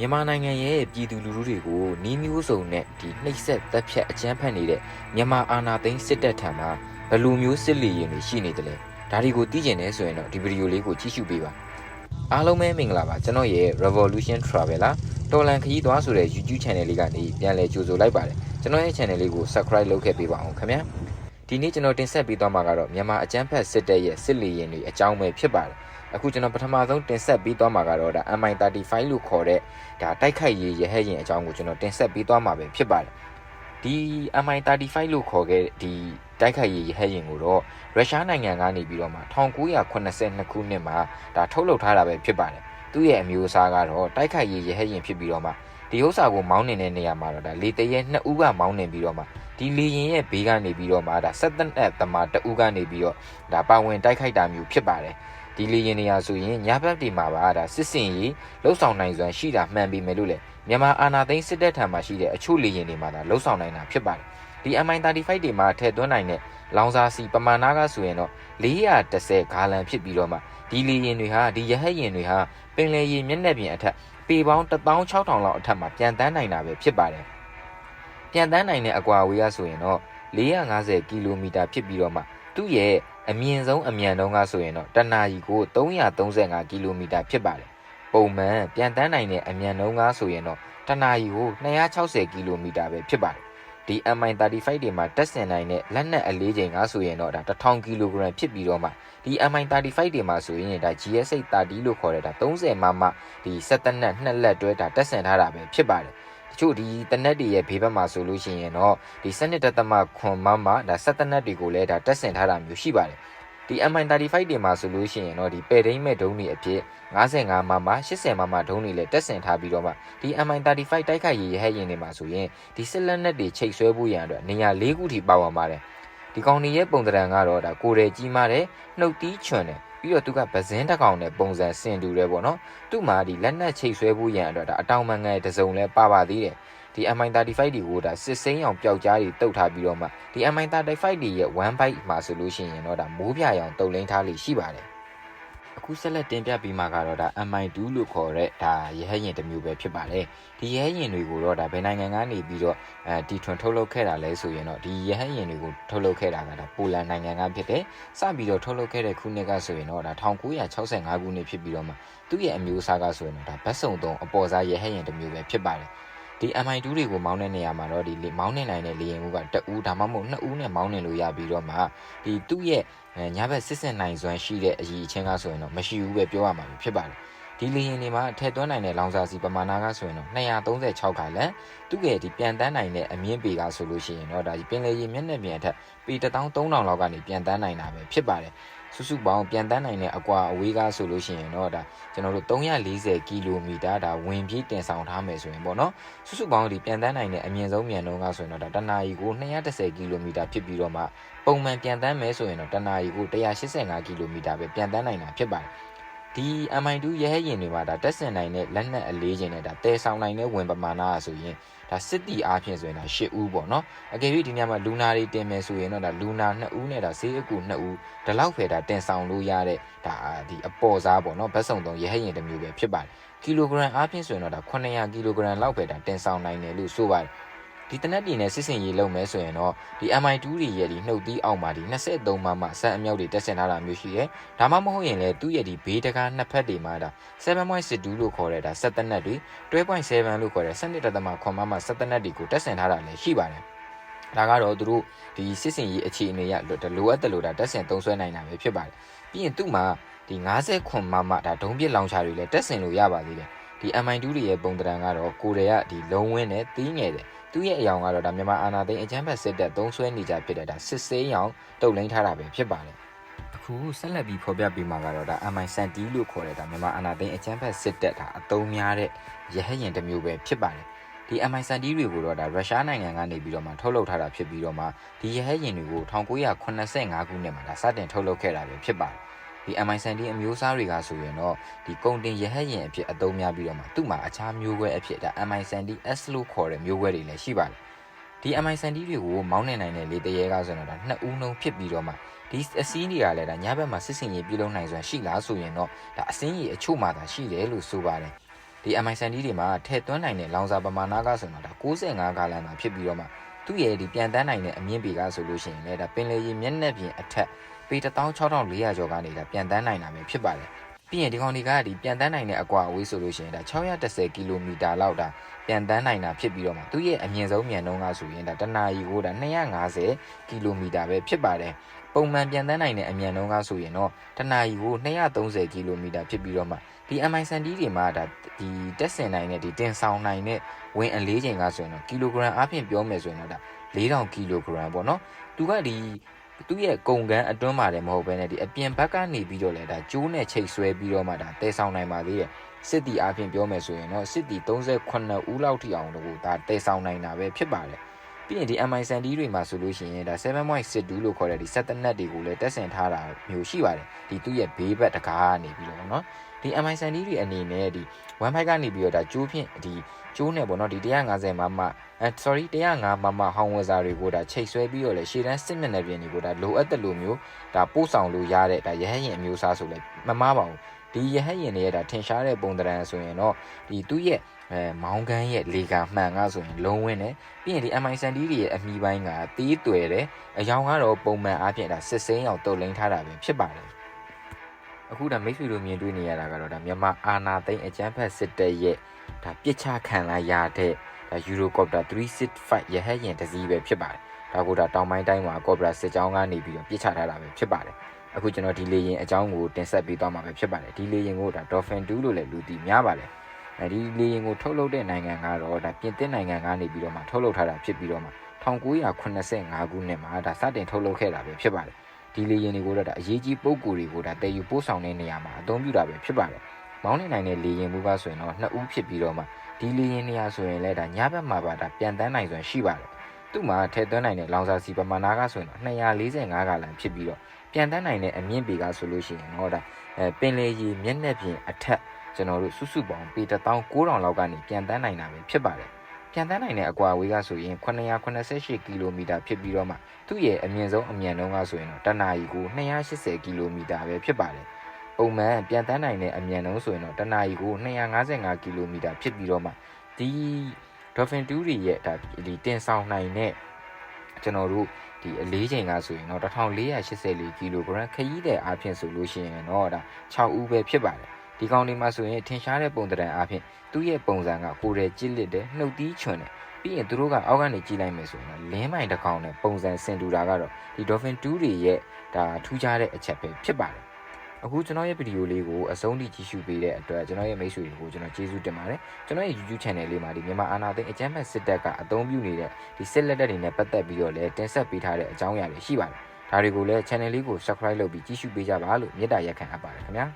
မြန်မာနိုင်ငံရဲ့ပြည်သူလူထုတွေကိုနီးမျိုးစုံနဲ့ဒီနှိပ်စက်တပ်ဖြတ်အကြမ်းဖက်နေတဲ့မြန်မာအာဏာသိမ်းစစ်တပ်ထံမှာဘယ်လိုမျိုးစစ်လီရင်တွေရှိနေတယ်လဲဒါတွေကိုသိကျင်နေဆိုရင်တော့ဒီဗီဒီယိုလေးကိုကြည့်ရှုပေးပါအားလုံးပဲမင်္ဂလာပါကျွန်တော်ရဲ့ Revolution Traveler တော်လန်ခရီးသွားဆိုတဲ့ YouTube channel လေးကနေပြန်လည်ကြိုဆိုလိုက်ပါတယ်ကျွန်တော်ရဲ့ channel လေးကို Subscribe လုပ်ခဲ့ပေးပါအောင်ခင်ဗျာဒီနေ့ကျွန်တော်တင်ဆက်ပေးသွားမှာကတော့မြန်မာအကြမ်းဖက်စစ်တပ်ရဲ့စစ်လီရင်တွေအကြောင်းပဲဖြစ်ပါတယ် အခုကျွန်တော်ပထမဆုံးတင်ဆက်ပေးသွားမှာကတော့ဒါ MI35 လို့ခေါ်တဲ့ဒါတိုက်ခိုက်ရေးရဟဲ့ရင်အကြောင်းကိုကျွန်တော်တင်ဆက်ပေးသွားမှာပဲဖြစ်ပါတယ်ဒီ MI35 လို့ခေါ်ခဲ့ဒီတိုက်ခိုက်ရေးရဟဲ့ရင်ကိုတော့ရုရှားနိုင်ငံကနေပြီးတော့မှ1982ခုနှစ်မှာဒါထုတ်လုပ်ထားတာပဲဖြစ်ပါတယ်သူ့ရဲ့အမျိုးအစားကတော့တိုက်ခိုက်ရေးရဟဲ့ရင်ဖြစ်ပြီးတော့မှဒီဥစ္စာကိုမောင်းနေတဲ့နေရာမှာတော့ဒါလေတရဲနှစ်ဦးကမောင်းနေပြီးတော့မှဒီလေရင်ရဲ့ဘေးကနေပြီးတော့မှဒါဆက်သက်တဲ့တမတဦးကနေပြီးတော့ဒါပါဝင်တိုက်ခိုက်တာမျိုးဖြစ်ပါတယ် ဒီလေရင်နေရာဆိုရင်ညဘက်ဒီမှာပါဒါစစ်စင်ရေးလှုပ်ဆောင်နိုင်စွမ်းရှိတာမှန်ပြီမယ်လို့လေမြန်မာအာဏာသိမ်းစစ်တပ်ထံမှာရှိတဲ့အချို့လေရင်တွေမှာဒါလှုပ်ဆောင်နိုင်တာဖြစ်ပါတယ်ဒီ MI35 တွေမှာထည့်သွင်းနိုင်တဲ့လောင်စာစီပမာဏကဆိုရင်တော့430ဂါလံဖြစ်ပြီးတော့မှဒီလေရင်တွေဟာဒီရဟတ်ရင်တွေဟာပင်လယ်ရေမျက်နှာပြင်အထက်ပေပေါင်း16000လောက်အထက်မှာပြန်တန်းနိုင်တာပဲဖြစ်ပါတယ်ပြန်တန်းနိုင်တဲ့အကွာအဝေးကဆိုရင်တော့450ကီလိုမီတာဖြစ်ပြီးတော့မှသူ့ရဲ့ အမြင့်ဆုံးအမြန်နှုန်းကဆိုရင်တော့တနာရီကို335ကီလိုမီတာဖြစ်ပါတယ်ပုံမှန်ပြန်တန်းနိုင်တဲ့အမြန်နှုန်းကဆိုရင်တော့တနာရီကို260ကီလိုမီတာပဲဖြစ်ပါတယ်ဒီ MI35 တွေမှာတက်ဆင်နိုင်တဲ့လက်နက်အလေးချိန်ကဆိုရင်တော့ဒါ1000ကီလိုဂရမ်ဖြစ်ပြီးတော့မှဒီ MI35 တွေမှာဆိုရင်ဒါ GS8 30လို့ခေါ်တဲ့ဒါ30မမဒီစက်တနက်နှစ်လက်တွဲဒါတက်ဆင်ထားတာပဲဖြစ်ပါတယ်တ ချို့ဒီတနက်တွေရဲ့ဘေးဘက်မှာဆိုလို့ရှိရင်တော့ဒီစနစ်တသမခွန်မမဒါစက်တနက်တွေကိုလည်းဒါတက်ဆင်ထားတာမျိုးရှိပါတယ်ဒီ MI35 တွေမှာဆိုလို့ရှိရင်တော့ဒီပဲဒိမ့်မဲ့ဒုံးတွေအဖြစ်55မမ80မမဒုံးတွေလည်းတက်ဆင်ထားပြီးတော့မှဒီ MI35 တိုက်ခိုက်ရေးရဟတ်ရင်တွေမှာဆိုရင်ဒီစစ်လက်နက်တွေချိတ်ဆွဲဖို့ရန်အတွက်နေရာ၄ခုထိပါဝင်ပါတယ်ဒီကောင်တွေရဲ့ပုံသဏ္ဍာန်ကတော့ဒါကိုယ်တယ်ကြီးမားတယ်နှုတ်တီးချွန်တယ် ပြီးတော့သူကဗဇင်းတစ်ကောင်နဲ့ပုံစံဆင်တူတယ်ပေါ့နော်သူ့မှာဒီလက်နက်ချိတ်ဆွဲဖို့ရန်အတွက်ဒါအတောင်မှန်ငယ်တစ်စုံလဲပါပါသေးတယ်ဒီ MI35 တွေကိုဒါစစ်စိမ်းအောင်ပျောက်ကြားတွေတုတ်ထားပြီးတော့မှဒီ MI35 တွေရဲ့1 byte မှာဆိုလို့ရှိရင်တော့ဒါမိုးပြရောင်တုတ်လင်းထားလိရှိပါတယ် အခုဆက်လက်တင်ပြပြီးမှကတော့ဒါ MI2 လို့ခေါ်တဲ့ဒါရဟရင်တစ်မျိုးပဲဖြစ်ပါတယ်ဒီရဟရင်တွေကိုတော့ဒါဘယ်နိုင်ငံကနေပြီးတော့အဲဒီထွန်ထုတ်လုပ်ခဲ့တာလဲဆိုရင်တော့ဒီရဟရင်တွေကိုထုတ်လုပ်ခဲ့တာကဒါပိုလန်နိုင်ငံကဖြစ်တယ်စပြီးတော့ထုတ်လုပ်ခဲ့တဲ့ခုနှစ်ကဆိုရင်တော့ဒါ1965ခုနှစ်ဖြစ်ပြီးတော့မှသူ့ရဲ့အမျိုးအစားကဆိုရင်တော့ဒါဘတ်စုံသုံးအပေါ်စားရဟရင်တစ်မျိုးပဲဖြစ်ပါတယ် ဒီ MI2 တွေကိုမောင်းတဲ့နေရာမှာတော့ဒီမောင်းနေနိုင်တဲ့လေယာဉ်မှုကတအူးဒါမှမဟုတ်နှစ်ဦးနဲ့မောင်းနေလို့ရပြီးတော့မှဒီသူ့ရဲ့ညဘက်စစ်စစ်နိုင်စွမ်းရှိတဲ့အရေးအချင်းကဆိုရင်တော့မရှိဘူးပဲပြောရမှာဖြစ်ပါတယ် ဒီလေယာဉ်တွေမှာထည့်သွင်းနိုင်တဲ့လောင်စာစီပမာဏကဆိုရင်တော့236ခါလန်သူ့ရဲ့ဒီပြန်တန်းနိုင်တဲ့အမြင့်ပေကဆိုလို့ရှိရင်တော့ဒါဒီပင်လယ်ရေမျက်နှာပြင်အထက်ပေ13000လောက်ကနေပြန်တန်းနိုင်တာပဲဖြစ်ပါတယ်စုစုပေါင်းပြန်တန်းနိုင်တဲ့အကွာအဝေးကားဆိုလို့ရှိရင်တော့ဒါကျွန်တော်တို့340ကီလိုမီတာဒါဝင်ပြေးတင်ဆောင်ထားမယ်ဆိုရင်ပေါ့နော်စုစုပေါင်းဒီပြန်တန်းနိုင်တဲ့အမြင့်ဆုံးမြန်နှုန်းကဆိုရင်တော့ဒါတနာရီကို210ကီလိုမီတာဖြစ်ပြီးတော့မှပုံမှန်ပြန်တန်းမယ်ဆိုရင်တော့တနာရီကို185ကီလိုမီတာပဲပြန်တန်းနိုင်တာဖြစ်ပါတယ် ဒီ MI2 ရဟရင်တွေမှာဒါတက်ဆင်နိုင်တဲ့လက်နက်အလေးချိန်နဲ့ဒါတဲဆောင်နိုင်တဲ့ဝင်ပမာဏကဆိုရင်ဒါစစ်တီအားဖြင့်ဆိုရင်ဒါ10ဦးပေါ့နော်အကယ်၍ဒီညမှာလူနာတွေတင်မယ်ဆိုရင်တော့ဒါလူနာ2ဦးနဲ့ဒါဈေးအကူ2ဦးဒီလောက်ဖယ်ဒါတင်ဆောင်လို့ရတဲ့ဒါဒီအပေါ်စားပေါ့နော်ဘတ်စုံသုံးရဟရင်တစ်မျိုးပဲဖြစ်ပါတယ်ကီလိုဂရမ်အားဖြင့်ဆိုရင်တော့ဒါ900ကီလိုဂရမ်လောက်ပဲဒါတင်ဆောင်နိုင်တယ်လို့ဆိုပါတယ် ဒီတနက်ပြည်နဲ့စစ်စင်ရေးလုပ်မယ်ဆိုရင်တော့ဒီ MI2 တွေရဲ့ဒီနှုတ်သီးအောက်မှာဒီ23မမဆန်အမြောက်တွေတက်ဆင်ထားတာမျိုးရှိတယ်။ဒါမှမဟုတ်ရင်လည်းသူ့ရဲ့ဒီဘေးတကားနှစ်ဖက်တွေမှာဒါ7.62လို့ခေါ်တဲ့ဒါဆက်တနက်တွေ12.7လို့ခေါ်တဲ့7.3မမဆက်တနက်တွေကိုတက်ဆင်ထားတာလည်းရှိပါတယ်။ဒါကတော့သူတို့ဒီစစ်စင်ရေးအခြေအနေရလိုအပ်တယ်လို့ဒါတက်ဆင်သုံးဆွဲနိုင်တာပဲဖြစ်ပါတယ်။ပြီးရင်သူ့မှာဒီ90ခွန်မမဒါဒုံးပစ်လောင်ချာတွေလည်းတက်ဆင်လို့ရပါသေးတယ်။ ဒီ MI2 တွေရဲ့ပုံသဏ္ဍာန်ကတော့ကိုရီးယားဒီလုံးဝင်းနဲ့တီးငယ်တယ်သူရဲ့အယောင်ကတော့ဒါမြန်မာအာဏာသိမ်းအကြမ်းဖက်စစ်တပ်သုံးဆွဲနေကြဖြစ်တဲ့ဒါစစ်စေးရောင်တုတ်လိန်ထားတာပဲဖြစ်ပါတယ်အခုဆက်လက်ပြီးဖော်ပြပေးမှာကတော့ဒါ MI စန်တီလို့ခေါ်တဲ့ဒါမြန်မာအာဏာသိမ်းအကြမ်းဖက်စစ်တပ်ဒါအသုံးများတဲ့ရဟရင်တစ်မျိုးပဲဖြစ်ပါတယ်ဒီ MI စန်တီတွေကိုတော့ဒါရုရှားနိုင်ငံကနေပြီးတော့မှထုတ်လုပ်ထားတာဖြစ်ပြီးတော့မှဒီရဟရင်တွေကို1985ခုနှစ်မှာဒါစတင်ထုတ်လုပ်ခဲ့တာပဲဖြစ်ပါတယ် ဒီ MI70 အမျိုးအစားတွေကဆိုရင်တော့ဒီကုန်တင်ရဟတ်ရင်အဖြစ်အသုံးများပြီးတော့မှသူ့မှာအခြားမျိုးကွဲအဖြစ်ဒါ MI70S လို့ခေါ်တဲ့မျိုးကွဲတွေလည်းရှိပါတယ်ဒီ MI70 တွေကိုမောင်းနေနိုင်တဲ့လေတရေကဆိုတော့ဒါနှစ်ဦးနှုံဖြစ်ပြီးတော့မှဒီအစည်းတွေကလည်းဒါညဘက်မှာစစ်စင်ရေးပြုလုပ်နိုင်စွာရှိလားဆိုရင်တော့ဒါအစင်းကြီးအချို့မှသာရှိတယ်လို့ဆိုပါတယ်ဒီ MI70 တွေမှာထည့်သွင်းနိုင်တဲ့လောင်စာပမာဏကဆိုတော့ဒါ65ဂါလန်မှာဖြစ်ပြီးတော့မှသူ့ရဲ့ဒီပြန်တန်းနိုင်တဲ့အမြင့်ပေကဆိုလို့ရှိရင်လည်းဒါပင်လယ်ရေမျက်နှာပြင်အထက် ပေ16400ကျော်ကနေဒါပြန်တန်းနိုင်တာပဲဖြစ်ပါတယ်ပြီးရင်ဒီကောင်တွေကဒီပြန်တန်းနိုင်တဲ့အကွာအဝေးဆိုလို့ရှိရင်ဒါ610ကီလိုမီတာလောက်ဒါပြန်တန်းနိုင်တာဖြစ်ပြီးတော့မှသူ့ရဲ့အမြင့်ဆုံးမြန်နှုန်းကဆိုရင်ဒါတနာရီကိုဒါ250ကီလိုမီတာပဲဖြစ်ပါတယ်ပုံမှန်ပြန်တန်းနိုင်တဲ့အမြန်နှုန်းကဆိုရင်တော့တနာရီကို230ကီလိုမီတာဖြစ်ပြီးတော့မှဒီ MI70 တွေမှာဒါဒီတက်ဆင်နိုင်တဲ့ဒီတင်ဆောင်နိုင်တဲ့ဝင်အလေးချိန်ကဆိုရင်တော့ကီလိုဂရမ်အပြင်ပြောမယ်ဆိုရင်တော့ဒါ4000ကီလိုဂရမ်ပေါ့နော်သူကဒီ သူ့ရဲ့ကုန်ကန်းအတွင်းမှာလည်းမဟုတ်ဘဲနဲ့ဒီအပြင်ဘက်ကနေပြီးတော့လဲဒါကျိုးနဲ့ချိတ်ဆွဲပြီးတော့မှဒါတဲဆောင်နိုင်ပါသေးရဲ့စစ်တီအပြင်ပြောမယ်ဆိုရင်တော့စစ်တီ38ဦးလောက်ထိအောင်တို့ဒါတဲဆောင်နိုင်တာပဲဖြစ်ပါတယ် ပြီးရင်ဒီ MI70 တွေမှာဆိုလို့ရှိရင်ဒါ7.62လို့ခေါ်တဲ့ဒီ set နက်တွေကိုလည်းတက်ဆင်ထားတာမျိုးရှိပါတယ်ဒီသူ့ရဲ့ဘေးဘက်တကားကနေပြီးတော့เนาะဒီ MI70 တွေအနေနဲ့ဒီ1 5ကနေပြီးတော့ဒါကျိုးဖြင့်ဒီကျိုးနဲ့ပေါ့နော်ဒီ150မမအဲ sorry 105မမဟောင်းဝဇာတွေကိုဒါချိတ်ဆွဲပြီးတော့လေရှေ့တန်းစစ်မျက်နှာပြင်တွေကိုဒါလိုအပ်တဲ့လိုမျိုးဒါပို့ဆောင်လို့ရတဲ့ဒါရဟရင်အမျိုးအစားဆိုလဲမမပါဘူး ဒီရဟရင်တွေရဲ့ဒါထင်ရှားတဲ့ပုံသဏ္ဍာန်ဆိုရင်တော့ဒီသူ့ရဲ့အဲမောင်းကန်းရဲ့လေကံမှန်ကဆိုရင်လုံးဝင်းတယ်ပြီးရင်ဒီ MI70 တွေရဲ့အမီပိုင်းကတီးတွယ်တယ်အယောင်ကတော့ပုံမှန်အားဖြင့်ဒါစစ်စိမ်းအောင်တုတ်လိန်ထားတာပဲဖြစ်ပါတယ်အခုဒါမိတ်ဆွေတို့မြင်တွေ့နေရတာကတော့ဒါမြန်မာအာနာသိန်းအကျန်းဖက်စစ်တပ်ရဲ့ဒါပြစ်ချခံလာရတဲ့ဒါယူရိုကော်ပတာ365ရဟတ်ယာဉ်တစ်စီးပဲဖြစ်ပါတယ်ဒါကိုဒါတောင်ပိုင်းတိုင်းမှာကော်ပရာစစ်ကြောင်းကနေပြီးတော့ပြစ်ချထားတာပဲဖြစ်ပါတယ် အခုကျွန်တော်ဒီလေရင်အကြောင်းကိုတင်ဆက်ပေးသွားမှာပဲဖြစ်ပါတယ်ဒီလေရင်ကိုဒါ Dolphin 2လို့လည်းလူသိများပါတယ်အဲဒီလေရင်ကိုထုတ်လုပ်တဲ့နိုင်ငံကတော့ဒါပြင်သစ်နိုင်ငံကနေပြီးတော့မှထုတ်လုပ်ထားတာဖြစ်ပြီးတော့မှ1985ခုနှစ်မှာဒါစတင်ထုတ်လုပ်ခဲ့တာပဲဖြစ်ပါတယ်ဒီလေရင်တွေကိုတော့ဒါအရေးကြီးပုံကိုယ်တွေကိုဒါတည်ယူပို့ဆောင်တဲ့နေရာမှာအသုံးပြုတာပဲဖြစ်ပါတယ်မောင်းနေနိုင်တဲ့လေရင်မှုကဆိုရင်တော့နှစ်ဦးဖြစ်ပြီးတော့မှဒီလေရင်နေရာဆိုရင်လည်းဒါညဘက်မှာပါဒါပြန်တန်းနိုင်စွမ်းရှိပါတယ် သူ့မှာထည့်သွင်းနိုင်တဲ့လောင်စာစီပမာဏကဆိုရင်တော့245ဂါလန်ဖြစ်ပြီးတော့ပြန်တန်းနိုင်တဲ့အမြင့်ပေကဆိုလို့ရှိရင်တော့ဒါအဲပင်လေရေမျက်နှာပြင်အထက်ကျွန်တော်တို့စုစုပေါင်းပေ19000လောက်ကနေပြန်တန်းနိုင်တာပဲဖြစ်ပါတယ်ပြန်တန်းနိုင်တဲ့အကွာအဝေးကဆိုရင်988ကီလိုမီတာဖြစ်ပြီးတော့မှသူ့ရဲ့အမြင့်ဆုံးအမြန်နှုန်းကဆိုရင်တော့တနာရီကို280ကီလိုမီတာပဲဖြစ်ပါတယ်ပုံမှန်ပြန်တန်းနိုင်တဲ့အမြန်နှုန်းဆိုရင်တော့တနာရီကို255ကီလိုမီတာဖြစ်ပြီးတော့မှဒီ Dolphin 2တွေရဲ့ဒါဒီတင်ဆောင်နိုင်တဲ့ကျွန်တော်တို့ဒီအလေးချိန်ကဆိုရင်တော့1484ကီလိုဂရမ်ခရီးတဲ့အားဖြင့်ဆိုလို့ရှိရင်တော့ဒါ6ဦးပဲဖြစ်ပါတယ်ဒီကောင်လေးမှာဆိုရင်ထင်ရှားတဲ့ပုံသဏ္ဍာန်အားဖြင့်သူ့ရဲ့ပုံစံကကိုယ်တည်းကြစ်လစ်တယ်နှုတ်သီးချွန်တယ်ပြီးရင်သူတို့ကအောက်ကနေကြည့်လိုက်မယ်ဆိုရင်တော့လင်းမိုင်တစ်ကောင်နဲ့ပုံစံဆင်တူတာကတော့ဒီ Dolphin 2တွေရဲ့ဒါထူးခြားတဲ့အချက်ပဲဖြစ်ပါတယ် အခုကျွန်တော်ရဲ့ဗီဒီယိုလေးကိုအဆုံးထိကြည့်ရှုပေးတဲ့အတွက်ကျွန်တော်ရဲ့မိတ်ဆွေတွေကိုကျွန်တော်ကျေးဇူးတင်ပါတယ်ကျွန်တော်ရဲ့ YouTube channel လေးမှာဒီမြန်မာအာနာသိန်းအကြမ်းဖက်စစ်တပ်ကအသုံးပြုနေတဲ့ဒီစစ်လက်တက်တွေနဲ့ပတ်သက်ပြီးတော့လည်းတင်ဆက်ပေးထားတဲ့အကြောင်းအရာတွေရှိပါတယ်ဒါတွေကိုလည်း channel လေးကို subscribe လုပ်ပြီးကြည့်ရှုပေးကြပါလို့မေတ္တာရက်ခံအပ်ပါတယ်ခင်ဗျာ